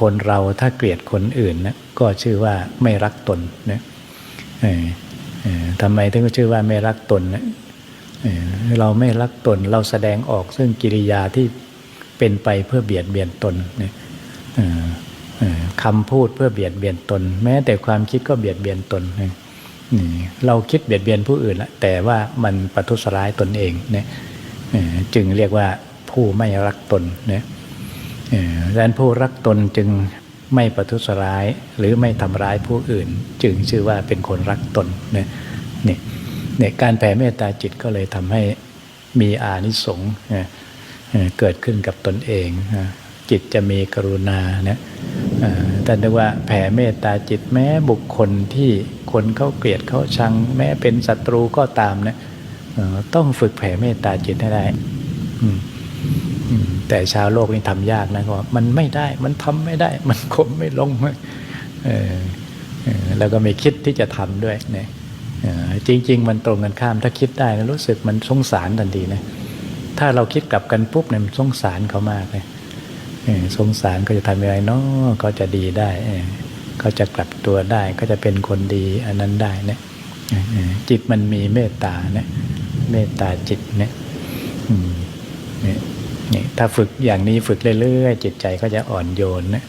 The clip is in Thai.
คนเราถ้าเกลียดคนอื่นนะก็ชื่อว่าไม่รักตนนะทำไมถึงชื่อว่าไม่รักตนนะเราไม่รักตนเราแสดงออกซึ่งกิริยาที่เป็นไปเพื่อเบียดเบียนตนนะคำพูดเพื่อเบียดเบียนตน แม้แต่ความคิดก็เบียดเบียนตนนะเราคิดเบียดเบียนผู้อื่นละแต่ว่ามันประทุษร้ายตนเองนะจึงเรียกว่าผู้ไม่รักตนนะเอ่อ ดังนั้นผู้รักตนจึงไม่ประทุษร้าย หรือไม่ทำร้ายผู้อื่น จึงชื่อว่าเป็นคนรักตนเนี่ยเนี่ยเนี่ยการแผ่เมตตาจิตก็เลยทำให้มีอานิสงส์เกิดขึ้นกับตนเอง จิตจะมีกรุณาเนี่ยเอ่อท่านเรียกว่าแผ่เมตตาจิตแม้บุคคลที่คนเขาเกลียดเขาชัง แม้เป็นศัตรูก็ตามเนี่ยต้องฝึกแผ่เมตตาจิตให้ได้ อืมอืม แต่ชาวโลกนี่ทำยากนะก็ว่ามันไม่ได้มันทำไม่ได้ มันคมไม่ลงเออแล้วก็ไม่คิดที่จะทำด้วยเนี่ยจริง ๆ มันตรงกันข้ามถ้าคิดได้นะรู้สึกมันสงสารทันทีนะถ้าเราคิดกลับกันปุ๊บเนี่ยมันสงสารเขามากเลยสงสารก็จะทำยังไงเนาะก็จะดีได้เออก็จะกลับตัวได้ก็จะเป็นคนดีอันนั้นได้เนี่ยจิตมันมีเมตตาเนี่ยเมตตาจิตเนี่ย นี่ถ้าฝึกอย่างนี้ฝึกเรื่อยๆ จิตใจก็จะอ่อนโยนนะ